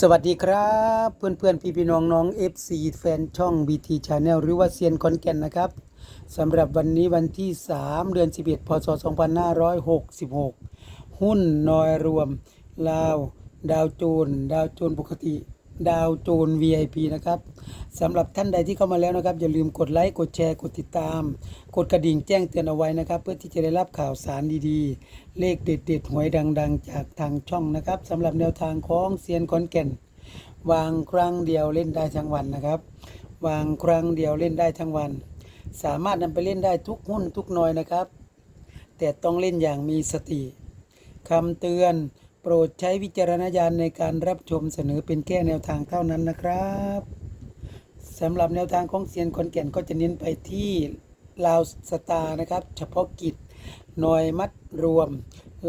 สวัสดีครับ เพื่อนเพื่อนพี่พี่น้องน้อง FC แฟนช่อง BT Channel หรือว่าเซียนคอนแก่นนะครับสำหรับวันนี้วันที่ 3 เดือน 11 พศ 2566 หุ้นนอยรวม ลาว ดาวโจน ดาวโจนปกติ ดาวโจน VIP นะครับสำหรับท่านใดที่เข้ามาแล้วนะครับ อย่าลืมกดไลค์ กดแชร์ กดติดตาม กดกระดิ่งแจ้งเตือนเอาไว้นะครับ เพื่อที่จะได้รับข่าวสารดีๆ เลขเด็ดๆหวยดังๆ จากทางช่องนะครับสำหรับแนวทางของเซียนคอนแก่น วางครั้งเดียวเล่นได้ทั้งวันนะครับ วางครั้งเดียวเล่นได้ทั้งวัน สามารถนำไปเล่นได้ทุกหุ้นทุกหน่อยนะครับ แต่ต้องเล่นอย่างมีสติคำเตือน โปรดใช้วิจารณญาณในการรับชมเสนอเป็นแค่แนวทางเท่านั้นนะครับสำหรับแนวทางของเซียนคอนแก่นก็จะเน้นไปที่ลาวสตาร์นะครับ เฉพาะกิจหน่วยมัดรวม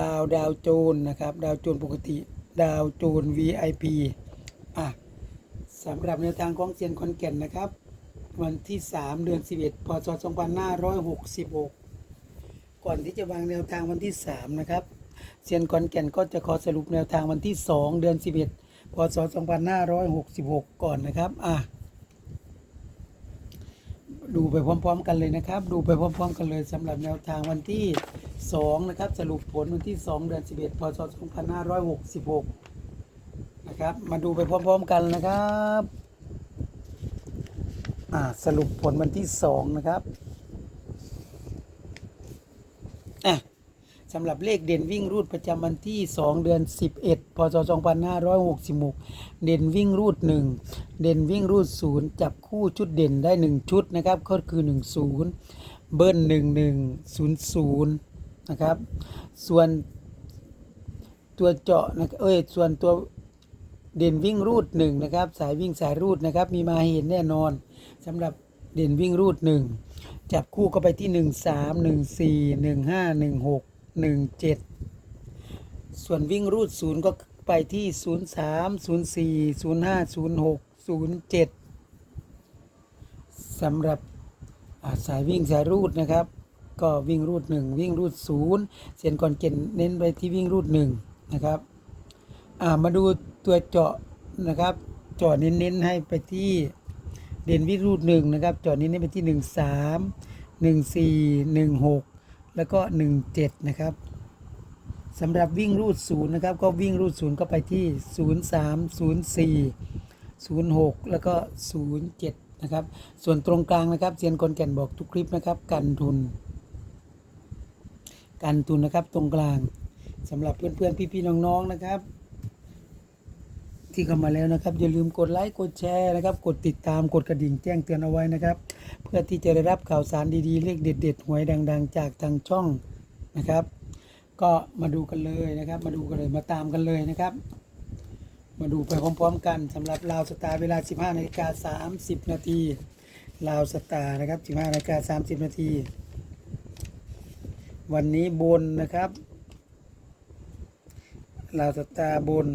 ลาวดาวโจนนะครับ ดาวโจนปกติ ดาวโจน VIP อะสำหรับแนวทางของเซียนคอนแก่นนะครับ วันที่ 3 เดือน 11พศ2566 ก่อนที่จะวางแนวทางวันที่ 3 นะครับ เซียนคอนแก่นก็จะขอสรุปแนวทางวันที่ 2 เดือน 11พศ2566 ก่อนนะครับอะดูไปพร้อม ๆ กันเลยนะครับ ดูไปพร้อม ๆ กันเลยสำหรับแนวทางวันที่ 2 นะครับ สรุปผลวันที่ 2 เดือน 11 พศ 2566 นะครับ มาดูไปพร้อม ๆ กันนะครับ อ่า สรุปผลวันที่ 2 นะครับ อะ สำหรับเลขเด่นวิ่งรูดประจำวันที่ 2 เดือน 11 พศ 2566 เด่นวิ่งรูด 1 เด่นวิ่งรูด 0 จับคู่ชุดเด่นได้ 1 ชุดนะครับก็คือ 1 0 เบิ้ล 1 1 0 0 นะครับ ส่วนตัวเจาะนะเอ้ยส่วนตัวเด่นวิ่งรูด 1 นะครับ สายวิ่งสายรูดนะครับ มีมาเห็นแน่นอนสำหรับเด่นวิ่งรูด 1 จับคู่ก็ไปที่ 1 3 1 4 1 5 1 6 1 7ส่วนวิ่งรูด0ก็ไปที่0 3 0 4 0 5 0 6 0 7สำหรับาสายวิ่งสายรูดนะครับ ก็วิ่งรูด1วิ่งรูด0เสียนก่อนเกณฑ์เน้นไปที่วิ่งรูด1นะครับามาดูตัวเจาะนะครับเจาะเน้นๆให้ไปที่เด่นวิ่งรูดหนึ่งนะครับเจาะเน้นๆไปที่หนึ่งสามหนึ่งสี่หนึ่งหก แล้วก็ 17 นะครับสำหรับวิ่งรูดศูนย์นะครับ ก็วิ่งรูดศูนย์ก็ไปที่ 03 04 06 แล้วก็ 07 นะครับ ส่วนตรงกลางนะครับเซียนคนแก่นบอกทุกคลิปนะครับ กันทุน กันทุนนะครับตรงกลางสำหรับเพื่อนๆพี่ๆน้องๆนะครับ ที่เข้ามาแล้วนะครับ อย่าลืมกดไลค์กดแชร์นะครับ กดติดตามกดกระดิ่งแจ้งเตือนเอาไว้นะครับ เพื่อที่จะได้รับข่าวสารดีๆเลขเด็ดๆหวยดัง ๆ จากทางช่องนะครับ ก็มาดูกันเลยนะครับ มาดูกันเลยมาตามกันเลยนะครับ มาดูไปพร้อมๆกันสำหรับลาวสตาร์เวลา 15นาฬิกา30 นาทีลาวสตาร์นะครับ 15นาฬิกา30 นาทีวันนี้บนนะครับลาวสตาร์บน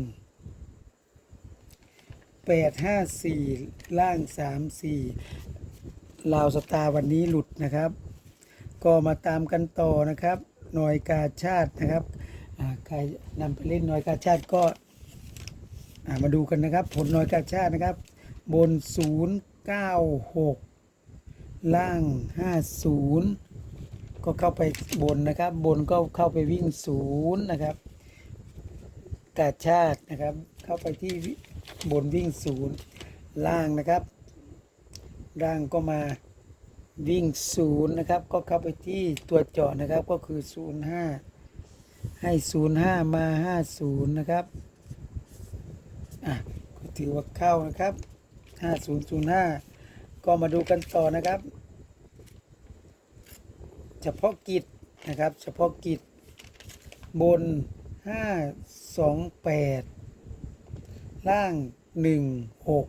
แปดห้าสี่ล่างสามสี่ลาวสตาร์วันนี้หลุดนะครับ ก็มาตามกันต่อนะครับหน่วยกาชาตินะครับใครนำไปเล่นหน่วยกาชาติก็มาดูกันนะครับ ผลหน่วยกาชาตินะครับ บนศูนย์เก้าหกล่างห้าศูนย์ก็เข้าไปบนนะครับ บนก็เข้าไปวิ่งศูนย์นะครับกาชาตินะครับ เข้าไปที่ บนวิ่งศูนย์ล่างนะครับล่างก็มาวิ่งศูนย์นะครับ ก็เข้าไปที่ตัวเจาะนะครับก็คือศูนย์ห้าให้ศูนย์ห้ามาห้าศูนย์นะครับอะก็ถือว่าเข้านะครับห้าศูนย์ศูนย์ห้าก็มาดูกันต่อนะครับ เฉพาะกิจนะครับ เฉพาะกิจบนห้าสองแปด ล่างหนึ่งหก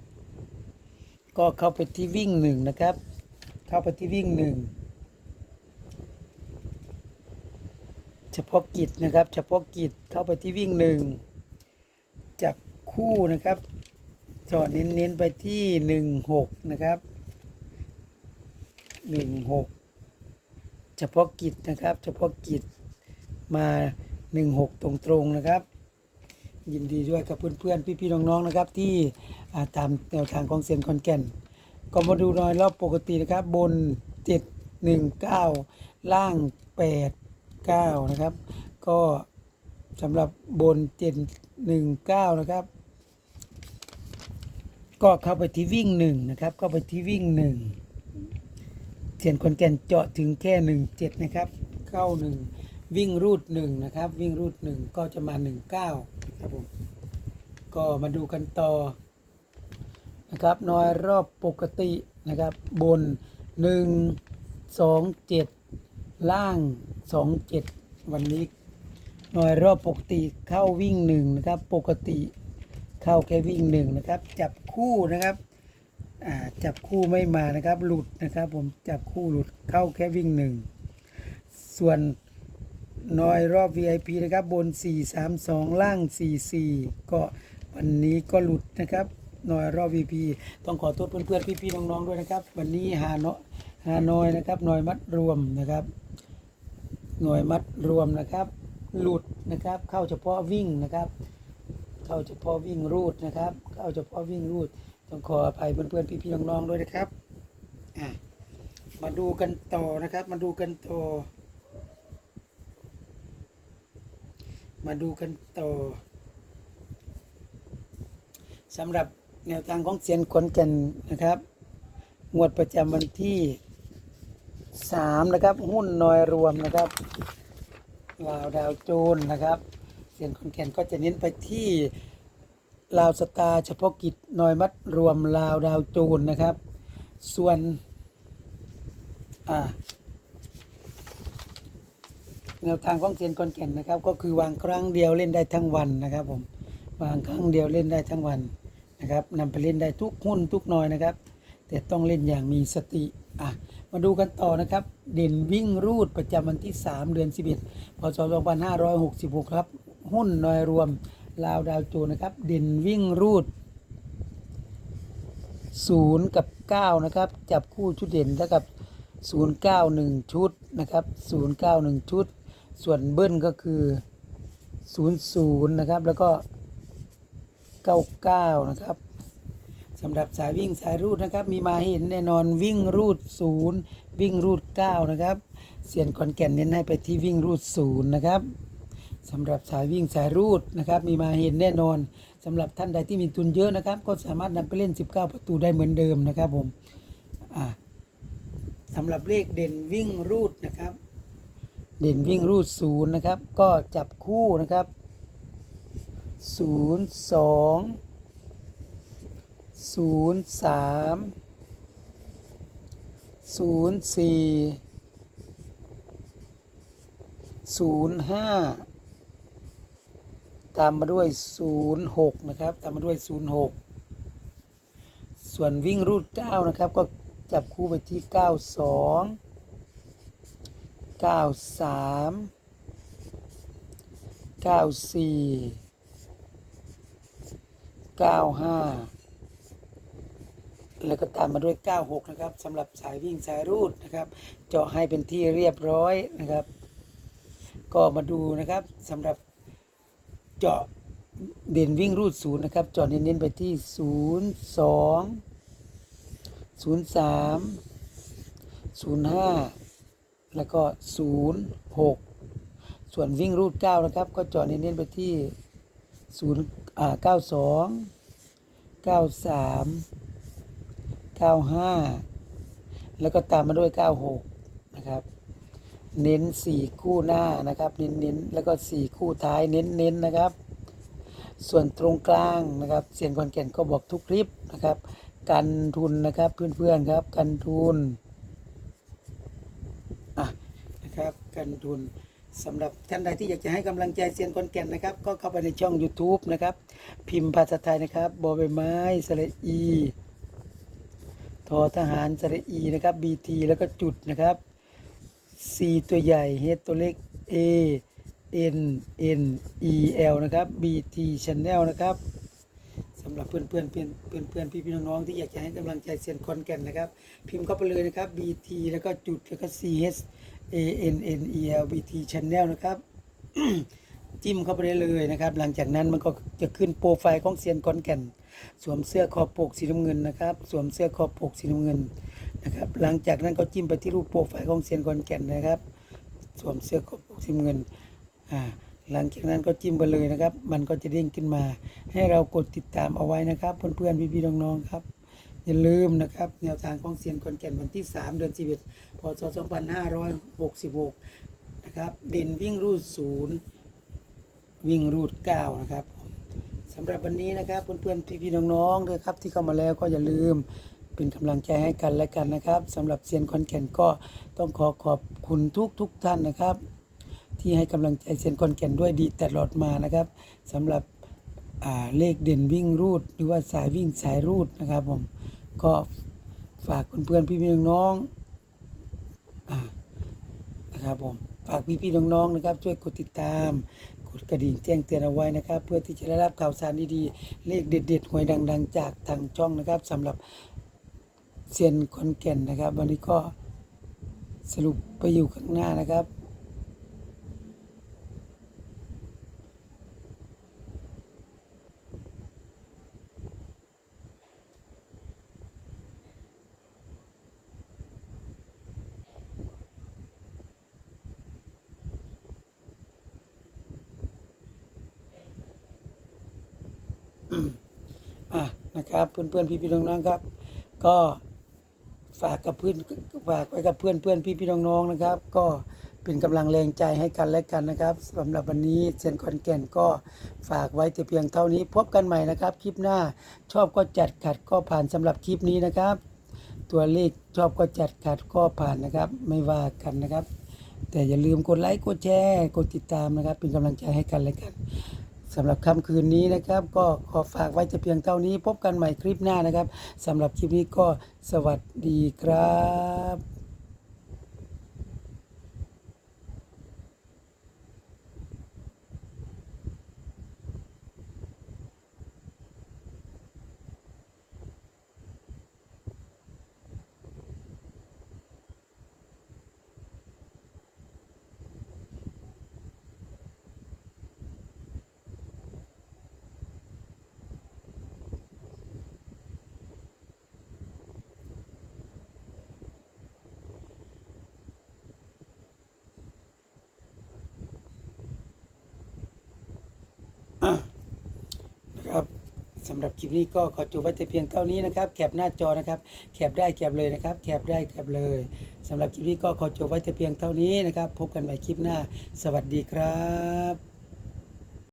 ก็เข้าไปที่วิ่งหนึ่งนะครับ เข้าไปที่วิ่งหนึ่งเฉพาะกิจนะครับ เฉพาะกิจเข้าไปที่วิ่งหนึ่งจับคู่นะครับจอดเน้นๆไปที่หนึ่งหกนะครับหนึ่งหกเฉพาะกิจนะครับ เฉพาะกิจมาหนึ่งหกตรงๆนะครับ ยินดีด้วยกับเพื่อนๆพี่ๆน้องๆนะครับ ที่ตามแนวทางของเซียนคอนแก่นก็มาดูหน่อยรอบปกตินะครับ บน 7 1 9 ล่าง 8 9 นะครับ ก็สำหรับบน 7 1 9 นะครับ ก็เข้าไปที่วิ่งหนึ่งนะครับ เข้าไปที่วิ่งหนึ่งเซียนคอนแก่นเจาะถึงแค่หนึ่งเจ็ดนะครับ เข้าหนึ่งวิ่งรูดหนึ่งนะครับ วิ่งรูดหนึ่งก็จะมาหนึ่งเก้า ครับผมก็มาดูกันต่อนะครับนอยรอบปกตินะครับ บนหนึ่งสองเจ็ดล่างสองเจ็ดวันนี้นอยรอบปกติเข้าวิ่งหนึ่งนะครับ ปกติเข้าแค่วิ่งหนึ่งนะครับ จับคู่นะครับจับคู่ไม่มานะครับ หลุดนะครับ ผมจับคู่หลุดเข้าแค่วิ่งหนึ่งส่วน น้อยรอบ VIP นะครับ บน 432 ล่าง 44 ก็วันนี้ก็หลุดนะครับน้อยรอบ VIP ต้องขอโทษเพื่อนๆพี่ๆน้องๆด้วยนะครับ วันนี้หาเนาะหาน้อยนะครับน้อยมัดรวมนะครับ หน่วยมัดรวมนะครับ หลุดนะครับ เข้าเฉพาะวิ่งนะครับ เข้าเฉพาะวิ่งรูดนะครับ เข้าเฉพาะวิ่งรูด ต้องขออภัยเพื่อนๆพี่ๆน้องๆด้วยนะครับอะมาดูกันต่อนะครับ มาดูกันต่อ มาดูกันต่อสำหรับแนวทางของเซียนขนแก่นนะครับ งวดประจำวันที่สามนะครับ หุ้นนอยรวมนะครับลาวดาวโจนนะครับเซียนขนแก่นก็จะเน้นไปที่ลาวสตาเฉพาะกิจนอยมัดรวมลาวดาวโจนนะครับ ส่วนอ่า แนวทางของเซียนคอนแก่นนะครับ ก็คือวางครั้งเดียวเล่นได้ทั้งวันนะครับ ผมวางครั้งเดียวเล่นได้ทั้งวันนะครับนำไปเล่นได้ทุกหุ้นทุกหน้อยนะครับ แต่ต้องเล่นอย่างมีสติอะมาดูกันต่อนะครับ เด่นวิ่งรูดประจำวันที่ 3 เดือน 11พศ2566 ครับ หุ้นน้อยรวมลาวดาวโจนส์นะครับ เด่นวิ่งรูด 0 กับ 9 นะครับ จับคู่ชุดเด่นแล้วกับ 091 ชุดนะครับ 091 ชุด ส่วนเบิ้ลก็คือ00นะครับ แล้วก็ 99 นะครับสำหรับสายวิ่งสายรูดนะครับ มีมาเห็นแน่นอนวิ่งรูด 0 วิ่งรูด 9 นะครับ เสียนขอนแก่นเน้นให้ไปที่วิ่งรูด 0 นะครับสำหรับสายวิ่งสายรูดนะครับ มีมาเห็นแน่นอนสำหรับท่านใดที่มีทุนเยอะนะครับ ก็สามารถนำไปเล่น 19 ประตูได้เหมือนเดิมนะครับผมสำหรับเลขเด่นวิ่งรูดนะครับ เด่นวิ่งรูดศูนย์นะครับ ก็จับคู่นะครับศูนย์สองศูนย์สามศูนย์สี่ศูนย์ห้าตามมาด้วยศูนย์หกนะครับ ตามมาด้วยศูนย์หกส่วนวิ่งรูดเก้านะครับ ก็จับคู่ไปที่เก้าสอง เก้าสามเก้าสี่เก้าห้าแล้วก็ตามมาด้วย 96 นะครับสำหรับสายวิ่งสายรูดนะครับ เจาะให้เป็นที่เรียบร้อยนะครับ ก็มาดูนะครับสำหรับเจาะเด่นวิ่งรูดศูนย์นะครับเจาะเน้นๆไปที่ 0 2ศูนย์สามศูนย์ห้า แล้วก็ศูนย์หกส่วนวิ่งรูดเก้านะครับ ก็จาะเน้นๆไปที่ศูนย์อ่าเก้าสองเก้าสามเก้าห้าแล้วก็ตามมาด้วยเก้าหกนะครับ เน้นสี่คู่หน้านะครับ เน้นๆแล้วก็สี่คู่ท้ายเน้นๆนะครับ ส่วนตรงกลางนะครับเสียงคอนแก่นก็บอกทุกคลิปนะครับ กันทุนนะครับเพื่อนๆครับกันทุนอะ นะครับกันทุนสำหรับท่านใดที่อยากจะให้กำลังใจเซียนคอนแก่นนะครับ ก็เข้าไปในช่อง YouTube นะครับ พิมพ์ภาษาไทยนะครับบอใบไม้สระอีทอทหารสระอีนะครับ BT แล้วก็จุดนะครับ C ตัวใหญ่ H ตัวเล็ก A N N E L นะครับ BT Channel นะครับสำหรับเพื่อนเพื่อนเพื่อนเพื่อนเพื่อนพี่พี่น้องๆที่อยากจะให้กำลังใจเซียนคอนแก่นนะครับ พิมพ์เข้าไปเลยนะครับ BT แล้วก็จุดแล้วก็ C H A N N E L BT Channel นะครับ จิ้มเข้าไปได้เลยนะครับ หลังจากนั้นมันก็จะขึ้นโปรไฟล์ของเซียนคอนแก่น สวมเสื้อคอปกสีน้ำเงินนะครับ สวมเสื้อคอปกสีน้ำเงินนะครับ หลังจากนั้นก็จิ้มไปที่รูปโปรไฟล์ของเซียนคอนแก่นนะครับ สวมเสื้อคอปกสีน้ำเงินอ่าหลังจากนั้นก็จิ้มไปเลยนะครับ มันก็จะเด้งขึ้นมา ให้เรากดติดตามเอาไว้นะครับ เพื่อนๆพี่ๆน้องๆครับ อย่าลืมนะครับแนวทางของเซียนคอนแก่นวันที่ 3 เดือน11พศ2566 นะครับ เด่นวิ่งรูดศูนย์วิ่งรูดเก้านะครับสำหรับวันนี้นะครับ เพื่อนๆพี่ๆน้องๆด้วยครับ ที่เข้ามาแล้วก็อย่าลืมเป็นกำลังใจให้กันและกันนะครับสำหรับเซียนคอนแก่นก็ต้องขอขอบคุณทุกทุกๆท่านนะครับ ที่ให้กำลังใจเซียนคอนแก่นด้วยดีตลอดมานะครับสำหรับเลขเด่นวิ่งรูด หรือว่าสายวิ่งสายรูดนะครับผม ก็ฝากเพื่อนๆพี่ๆน้องๆอ่านะครับผมฝากพี่ๆน้องๆนะครับ ช่วยกดติดตามกดกระดิ่งแจ้งเตือนเอาไว้นะครับ เพื่อที่จะได้รับข่าวสารดีๆเลขเด็ดๆหวยดัง ๆ จากทางช่องนะครับสำหรับเซียนคอนแก่นนะครับ วันนี้ก็สรุปไปอยู่ข้างหน้านะครับ อะ นะครับ เพื่อนๆพี่ๆน้องๆครับ ก็ฝากกับเพื่อนฝากไว้กับเพื่อนเพื่อนพี่ๆน้องๆนะครับ ก็เป็นกำลังแรงใจให้กันและกันนะครับสำหรับวันนี้เซนคอนแก่นก็ฝากไว้แต่เพียงเท่านี้ พบกันใหม่นะครับ คลิปหน้าชอบก็จัดขัดก็ผ่านสำหรับคลิปนี้นะครับ ตัวเลขชอบก็จัดขัดก็ผ่านนะครับ ไม่ว่ากันนะครับ แต่อย่าลืมกดไลค์กดแชร์กดติดตามนะครับ เป็นกำลังใจให้กันและกัน สำหรับค่ำคืนนี้นะครับ ก็ขอฝากไว้จะเพียงเท่านี้ พบกันใหม่คลิปหน้านะครับสำหรับคลิปนี้ก็สวัสดีครับนะครับ สำหรับคลิปนี้ก็ขอจบไว้แต่เพียงเท่านี้นะครับ แคปหน้าจอนะครับแคปได้แคปเลยนะครับ แคปได้แคปเลยสำหรับคลิปนี้ก็ขอจบไว้แต่เพียงเท่านี้นะครับ พบกันใหม่คลิปหน้า สวัสดีครับ